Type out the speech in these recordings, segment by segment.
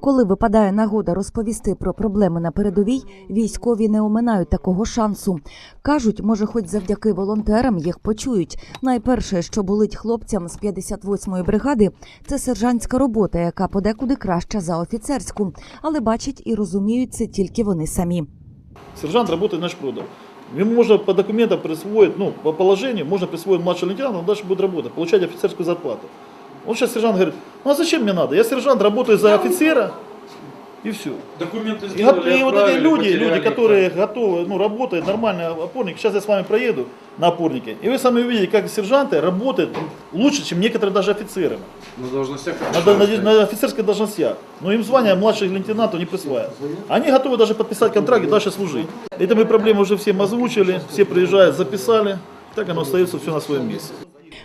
Коли випадає нагода розповісти про проблеми на передовій, військові не оминають такого шансу. Кажуть, може, хоч завдяки волонтерам їх почують. Найперше, що болить хлопцям з 58-ї бригади, це сержантська робота, яка подекуди краща за офіцерську, але бачать і розуміють це тільки вони самі. Сержант работает начпродом. Ему можно по документам присвоить, ну, по положению, можно присвоить младший лейтенант, он дальше будет работать, получать офицерскую зарплату. Он сейчас сержант говорит, ну а зачем мне надо? Я сержант, работаю за офицера, и все. Документы И, сделали, го- и вот эти люди, люди, их. которые готовы, ну, работают нормально, опорники. Сейчас я с вами проеду на опорнике, и вы сами увидите, как сержанты работают лучше, чем некоторые даже офицеры. На должностях На, на, на офицерских должностях. Но им звание младших лейтенантов не присваивают. Они готовы даже подписать контракт и дальше служить. Это мы проблемы уже всем озвучили, все приезжают, записали. Так оно остается все на своем месте.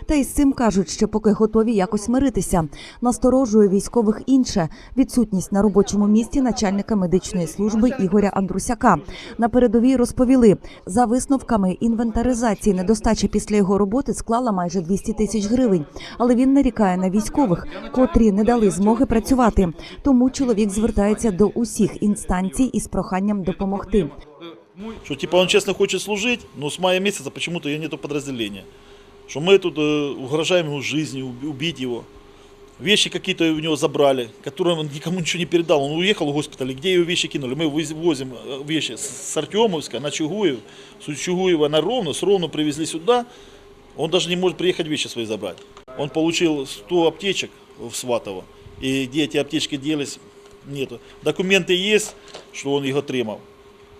Та й з цим кажуть, що поки готові якось миритися. Насторожує військових інше відсутність на робочому місці начальника медичної служби Ігоря Андрусяка. На передовій розповіли, за висновками інвентаризації недостача після його роботи склала майже 200 тисяч гривень. Але він нарікає на військових, котрі не дали змоги працювати. Тому чоловік звертається до усіх інстанцій із проханням допомогти. Что типа он честно хочет служить, но с мая месяца почему-то ее нету подразделения. Что мы тут э, угрожаем ему жизни, уби- убить его. Вещи какие-то у него забрали, которые он никому ничего не передал. Он уехал в госпиталь, где его вещи кинули. Мы воз- возим э, вещи с Артемовска на Чугуев, с Чугуева на Ровно, с Ровно привезли сюда. Он даже не может приехать вещи свои забрать. Он получил 100 аптечек в Сватово, и где эти аптечки делись, нету. Документы есть, что он их отримав.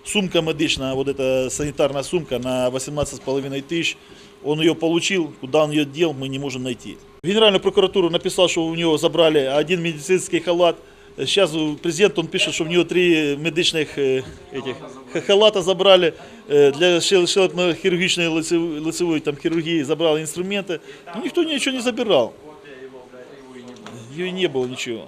Сумка медичная, вот эта санитарная сумка на 18,5 тысяч, он ее получил, куда он ее дел, мы не можем найти. В Генеральную прокуратуру написал, что у него забрали один медицинский халат. Сейчас президент он пишет, что у него три медичных э, этих ха- халата забрали э, для хирургичной лицевой, лицевой там, хирургии, забрал инструменты. Но никто ничего не забирал. Ее не было ничего.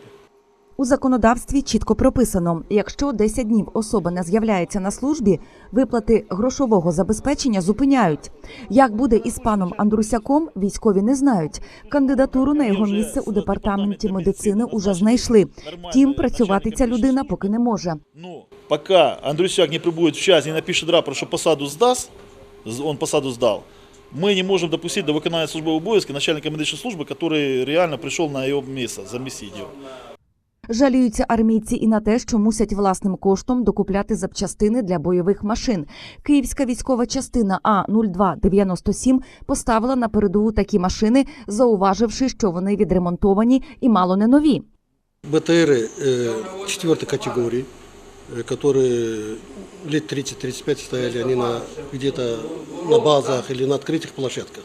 У законодавстві чітко прописано: якщо 10 днів особа не з'являється на службі, виплати грошового забезпечення зупиняють. Як буде із паном Андрусяком, військові не знають. Кандидатуру на його місце у департаменті медицини уже знайшли. Втім, працювати ця людина поки не може. Ну, пока Андрюсяк не прибудет в час и не напишет рапорт, что посаду сдаст, з- он посаду сдал, мы не можем допустить до виконання службового обов'язки начальника медичної служби, который реально пришел на его место, заместить его. Жаліються армійці і на те, що мусять власним коштом докупляти запчастини для бойових машин. Київська військова частина А 0297 поставила на передову такі машини, зауваживши, що вони відремонтовані і мало не нові. БТРы э, четвертой категории, э, которые лет 30-35 стояли, они на, где-то на базах или на открытых площадках.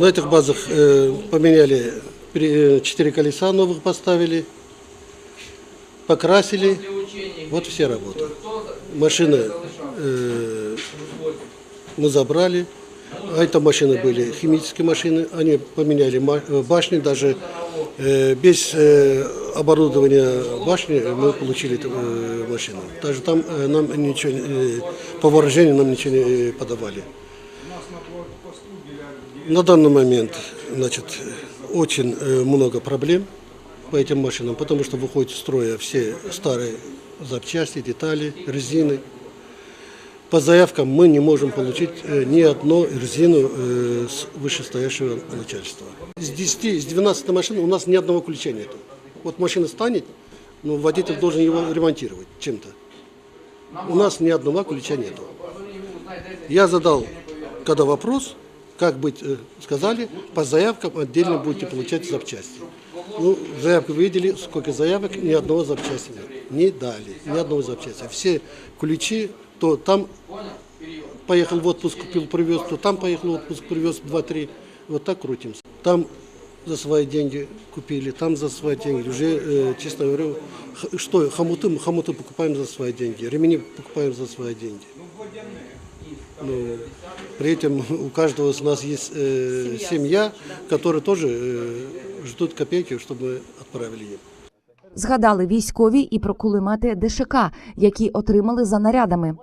На этих базах э, поменяли пере- четыре колеса новых поставили, покрасили, вот все работы. Машины э, мы забрали, а это машины были химические машины, они поменяли ма- э, башни, даже э, без э, оборудования башни мы получили эту э, машину. Даже там э, нам ничего, э, по вооружению нам ничего не подавали. На данный момент, значит, очень э, много проблем по этим машинам, потому что выходят из строя все старые запчасти, детали, резины. По заявкам мы не можем получить э, ни одну резину э, с вышестоящего начальства. С 10, с 12 машин у нас ни одного ключа нет. Вот машина станет, но водитель должен его ремонтировать чем-то. У нас ни одного ключа нету. Я задал, когда вопрос, как быть, э, сказали, по заявкам отдельно будете получать запчасти. Ну, заявку видели, сколько заявок, ни одного запчасти нет. Не дали, ни одного запчасти. Все ключи, то там поехал в отпуск, купил, привез, то там поехал в отпуск, привез 2-3. Вот так крутимся. Там за свои деньги купили, там за свои деньги. Уже, э, честно говоря, что, хомуты, хомуты покупаем за свои деньги, ремени покупаем за свои деньги. Ну, при этом у каждого из нас есть э, семья, которая тоже э, ждут копейки, чтобы мы отправили им. Згадали військові і про кулемети ДШК, які отримали за нарядами.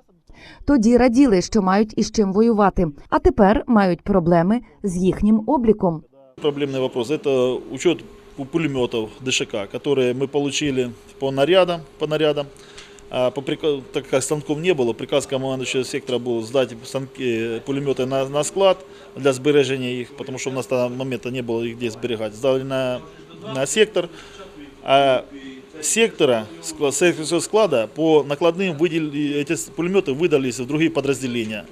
Тоді раділи, що мають із чим воювати, а тепер мають проблеми з їхнім обліком. Проблемный вопрос – это учет пулеметов ДШК, которые мы получили по нарядам, по нарядам. А по прика- так как станков не было, приказ командующего сектора был сдать станки, пулеметы на, на склад для сбережения их, потому что у нас на момента не было их где сберегать. Сдали на, на сектор, а сектора, секторского склада по накладным выделили, эти пулеметы выдались в другие подразделения.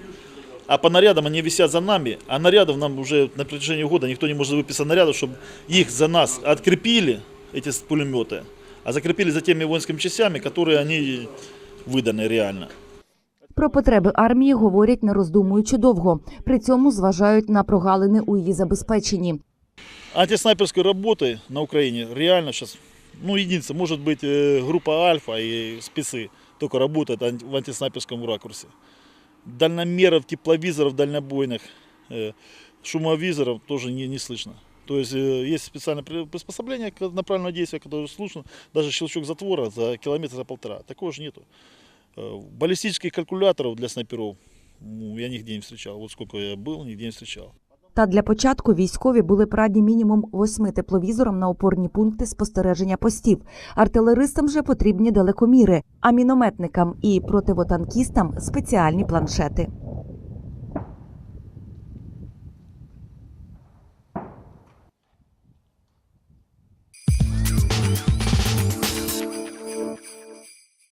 А по нарядам они висят за нами, а нарядов нам уже на протяжении года никто не может выписать нарядов, чтобы их за нас открепили, эти пулеметы, а закрепили за теми воинскими частями, которые они выданы реально. Про потреби армії говорять не роздумуючи довго. При цьому зважають на прогалини у її забезпеченні. Антиснайперской работы на Украине реально сейчас, ну, единица, может быть, э, группа Альфа и спецы только работают анти- в антиснайперском ракурсе. Дальномеров, тепловизоров дальнобойных, э, шумовизоров тоже не, не слышно. То есть э, есть специальное при- приспособление к- направленного действия, которое слышно, даже щелчок затвора за километр, за полтора. Такого же нету. Э, Баллистических калькуляторов для снайперов ну, я нигде не встречал. Вот сколько я был, нигде не встречал. Та для початку військові були порадні мінімум восьми тепловізорам на опорні пункти спостереження постів. Артилеристам же потрібні далекоміри, а мінометникам і противотанкістам спеціальні планшети.